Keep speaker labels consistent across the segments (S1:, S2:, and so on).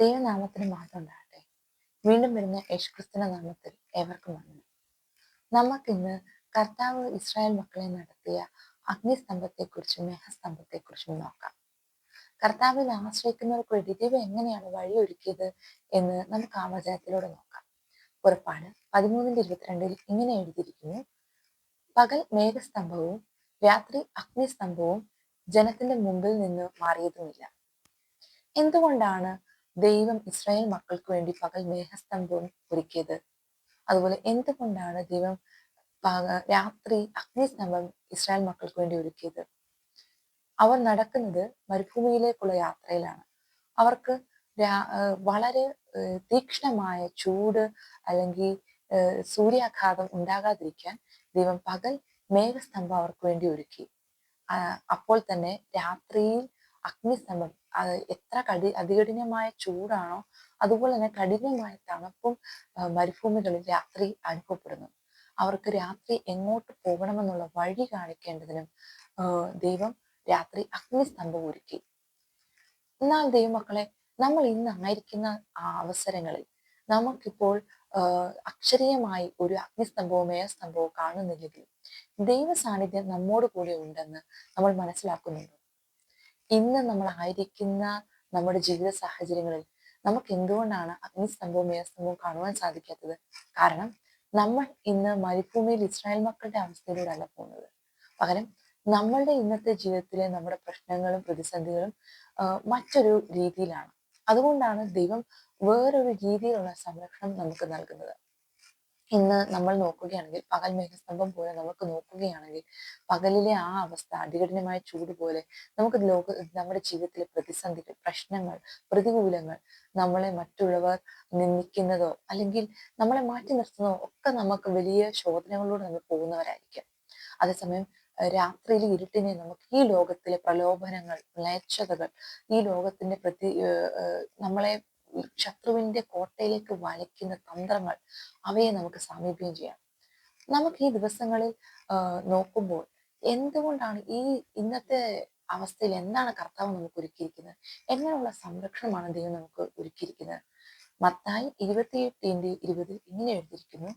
S1: ദൈവനാമത്തിന് മാത്രം ഉണ്ടാകട്ടെ. വീണ്ടും വരുന്ന യേശുക്രിസ്തുവിന്റെ നാമത്തിൽ ഏവർക്കും വന്നു നമുക്കിന്ന് കർത്താവ് ഇസ്രായേൽ മക്കളെ നടത്തിയ അഗ്നിസ്തംഭത്തെക്കുറിച്ചും മേഘസ്തംഭത്തെക്കുറിച്ചും നോക്കാം. കർത്താവിൽ ആശ്രയിക്കുന്നവർക്ക് വേണ്ടി ദൈവം എങ്ങനെയാണ് വഴിയൊരുക്കിയത് എന്ന് നമുക്ക് ആ വചനത്തിലൂടെ നോക്കാം. പുറപ്പാട് പതിമൂന്നിന്റെ ഇരുപത്തിരണ്ടിൽ ഇങ്ങനെ എഴുതിയിരിക്കുന്നു. പകൽ മേഘസ്തംഭവും രാത്രി അഗ്നിസ്തംഭവും ജനത്തിന്റെ മുമ്പിൽ നിന്ന് മാറിയതുമില്ല. എന്തുകൊണ്ടാണ് ദൈവം ഇസ്രായേൽ മക്കൾക്ക് വേണ്ടി പകൽ മേഘസ്തംഭവും ഒരുക്കിയത്. അതുപോലെ എന്തുകൊണ്ടാണ് ദൈവം രാത്രി അഗ്നിസ്തംഭം ഇസ്രായേൽ മക്കൾക്ക് വേണ്ടി ഒരുക്കിയത്? അവർ നടക്കുന്നത് മരുഭൂമിയിലേക്കുള്ള യാത്രയിലാണ്. അവർക്ക് വളരെ തീക്ഷ്ണമായ ചൂട് അല്ലെങ്കിൽ സൂര്യാഘാതം ഉണ്ടാകാതിരിക്കാൻ ദൈവം പകൽ മേഘസ്തംഭം അവർക്ക് വേണ്ടി ഒരുക്കി. അപ്പോൾ തന്നെ രാത്രിയിൽ അഗ്നിസ്തംഭം എത്ര കടി അതികഠിനമായ ചൂടാണോ അതുപോലെ തന്നെ കഠിനമായ തണുപ്പും മരുഭൂമികളിൽ രാത്രി അനുഭവപ്പെടുന്നു. അവർക്ക് രാത്രി എങ്ങോട്ട് പോകണമെന്നുള്ള വഴി കാണിക്കേണ്ടതിനും ദൈവം രാത്രി അഗ്നിസ്തംഭം ഒരുക്കി. എന്നാൽ ദൈവമക്കളെ നമ്മൾ ഇന്ന് ആയിരിക്കുന്ന അവസരങ്ങളിൽ നമുക്കിപ്പോൾ അക്ഷരീയമായി ഒരു അഗ്നിസ്തംഭവോ മേയസ്തംഭവോ കാണുന്നില്ലെങ്കിലും ദൈവ സാന്നിധ്യം നമ്മോട് കൂടെ ഉണ്ടെന്ന് നമ്മൾ മനസ്സിലാക്കുന്നുണ്ട്. ഇന്ന് നമ്മൾ ആയിരിക്കുന്ന നമ്മുടെ ജീവിത സാഹചര്യങ്ങളിൽ നമുക്ക് എന്തുകൊണ്ടാണ് അഗ്നിസ്തംഭവും മേയസ്തംഭവും കാണുവാൻ സാധിക്കാത്തത്? കാരണം നമ്മൾ ഇന്ന് മരുഭൂമിയിൽ ഇസ്രായേൽ മക്കളുടെ അവസ്ഥയിലൂടെയല്ല പോകുന്നത്. പകരം നമ്മളുടെ ഇന്നത്തെ ജീവിതത്തിലെ നമ്മുടെ പ്രശ്നങ്ങളും പ്രതിസന്ധികളും മറ്റൊരു രീതിയിലാണ്. അതുകൊണ്ടാണ് ദൈവം വേറൊരു രീതിയിലുള്ള സംരക്ഷണം നമുക്ക് നൽകുന്നത്. ഇന്ന് നമ്മൾ നോക്കുകയാണെങ്കിൽ പകൽ മേഘസ്തംഭം പോലെ നമുക്ക് നോക്കുകയാണെങ്കിൽ പകലിലെ ആ അവസ്ഥ അതികഠിനമായ ചൂട് പോലെ നമുക്ക് ലോക നമ്മുടെ ജീവിതത്തിലെ പ്രതിസന്ധികൾ പ്രശ്നങ്ങൾ പ്രതികൂലങ്ങൾ നമ്മളെ മറ്റുള്ളവർ നിന്ദിക്കുന്നതോ അല്ലെങ്കിൽ നമ്മളെ മാറ്റി നിർത്തുന്നതോ ഒക്കെ നമുക്ക് വലിയ ശോധനകളിലൂടെ നമ്മൾ പോകുന്നവരായിരിക്കും. അതേസമയം രാത്രിയിൽ ഇരുട്ടിനെ നമുക്ക് ഈ ലോകത്തിലെ പ്രലോഭനങ്ങൾ മ്ലേച്ഛതകൾ ഈ ലോകത്തിന്റെ പ്രതി നമ്മളെ ശത്രുവിന്റെ കോട്ടയിലേക്ക് വലയ്ക്കുന്ന തന്ത്രങ്ങൾ അവയെ നമുക്ക് സാമീപ്യം ചെയ്യാം. നമുക്ക് ഈ ദിവസങ്ങളിൽ നോക്കുമ്പോൾ എന്തുകൊണ്ടാണ് ഈ ഇന്നത്തെ അവസ്ഥയിൽ എന്താണ് കർത്താവ് നമുക്ക് ഒരുക്കിയിരിക്കുന്നത്? എങ്ങനെയുള്ള സംരക്ഷണമാണ് ദൈവം നമുക്ക് ഒരുക്കിയിരിക്കുന്നത്? മത്തായി ഇരുപത്തിയെട്ടിന്റെ ഇരുപതിൽ ഇങ്ങനെ എഴുതിയിരിക്കുന്നു.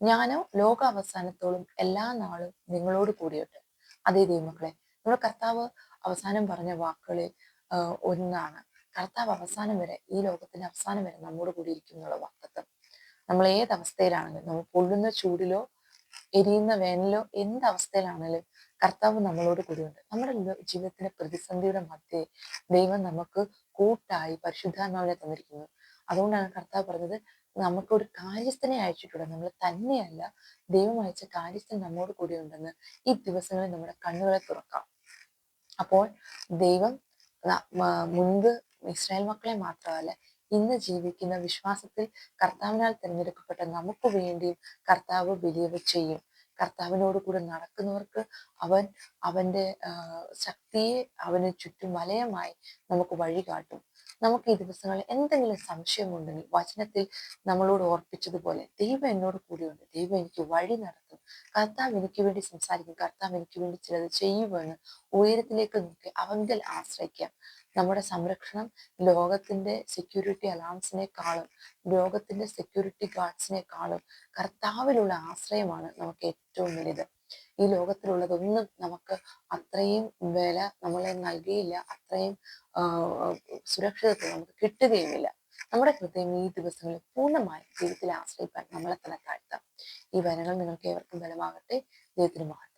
S1: ഞാനോ ലോക അവസാനത്തോളം എല്ലാ നാളും നിങ്ങളോട് കൂടിയുണ്ട് അതേ ദൈവമക്കളെ നമ്മുടെ കർത്താവ് അവസാനം പറഞ്ഞ വാക്കുകളിൽ ഒന്നാണ്. കർത്താവ് അവസാനം വരെ ഈ ലോകത്തിന്റെ അവസാനം വരെ നമ്മോട് കൂടി ഇരിക്കുന്നുള്ള വാക്തത്വം. നമ്മൾ ഏത് അവസ്ഥയിലാണെങ്കിലും നമ്മൾ പൊള്ളുന്ന ചൂടിലോ എരിയുന്ന വേനലോ എന്ത് അവസ്ഥയിലാണെങ്കിലും കർത്താവ് നമ്മളോട് കൂടിയുണ്ട്. നമ്മുടെ ജീവിതത്തിന്റെ പ്രതിസന്ധിയുടെ മധ്യേ ദൈവം നമുക്ക് കൂട്ടായി പരിശുദ്ധാത്മാവിനെ തന്നിരിക്കുന്നു. അതുകൊണ്ടാണ് കർത്താവ് പറഞ്ഞത് നമുക്ക് ഒരു കാര്യസ്ഥനെ അയച്ചിട്ടുണ്ട് നമ്മൾ തന്നെയല്ല ദൈവം അയച്ച കാര്യസ്ഥൻ നമ്മോട് കൂടി ഉണ്ടെന്ന് ഈ ദിവസങ്ങളിൽ നമ്മുടെ കണ്ണുകളെ തുറക്കാം. അപ്പോൾ ദൈവം മുൻപ് ഇസ്രായേൽ മക്കളെ മാത്രമല്ല ഇന്ന് ജീവിക്കുന്ന വിശ്വാസത്തിൽ കർത്താവിനാൽ തിരഞ്ഞെടുക്കപ്പെട്ട നമുക്ക് വേണ്ടിയും കർത്താവ് ബിലീവ് ചെയ്യും. കർത്താവിനോട് കൂടെ നടക്കുന്നവർക്ക് അവൻ അവന്റെ ശക്തിയെ അവന് ചുറ്റും വലയമായി നമുക്ക് വഴി കാട്ടും നമുക്ക് ഈ ദിവസങ്ങളിൽ എന്തെങ്കിലും സംശയമുണ്ടെങ്കിൽ വചനത്തിൽ നമ്മളോട് ഓർപ്പിച്ചതുപോലെ ദൈവം എന്നോട് കൂടിയുണ്ട്. ദൈവം എനിക്ക് വഴി നടത്തും. കർത്താവ് എനിക്ക് വേണ്ടി സംസാരിക്കും. കർത്താവ് എനിക്ക് വേണ്ടി ചിലത് ചെയ്യുമെന്ന് ഉയരത്തിലേക്ക് നോക്കി അവങ്കൽ ആശ്രയിക്കാം. നമ്മുടെ സംരക്ഷണം ലോകത്തിന്റെ സെക്യൂരിറ്റി അലാംസിനെക്കാളും ലോകത്തിന്റെ സെക്യൂരിറ്റി ഗാർഡ്സിനെക്കാളും കർത്താവിലുള്ള ആശ്രയമാണ് നമുക്ക് ഏറ്റവും വലുത്. ഈ ലോകത്തിലുള്ളതൊന്നും നമുക്ക് അത്രയും വില നമ്മൾ നൽകിയില്ല. അത്രയും സുരക്ഷിതത്വം നമുക്ക് കിട്ടുകയുമില്ല. നമ്മുടെ ഹൃദയം ഈ ദിവസങ്ങളിൽ പൂർണമായും ജീവിതത്തിൽ ആശ്രയിക്കാൻ നമ്മളെ തന്നെ താഴ്ത്താം. ഈ വരങ്ങൾ നിങ്ങൾക്ക് ഏവർക്കും ബലമാകട്ടെ. ദൈവത്തിന് മഹത്വം.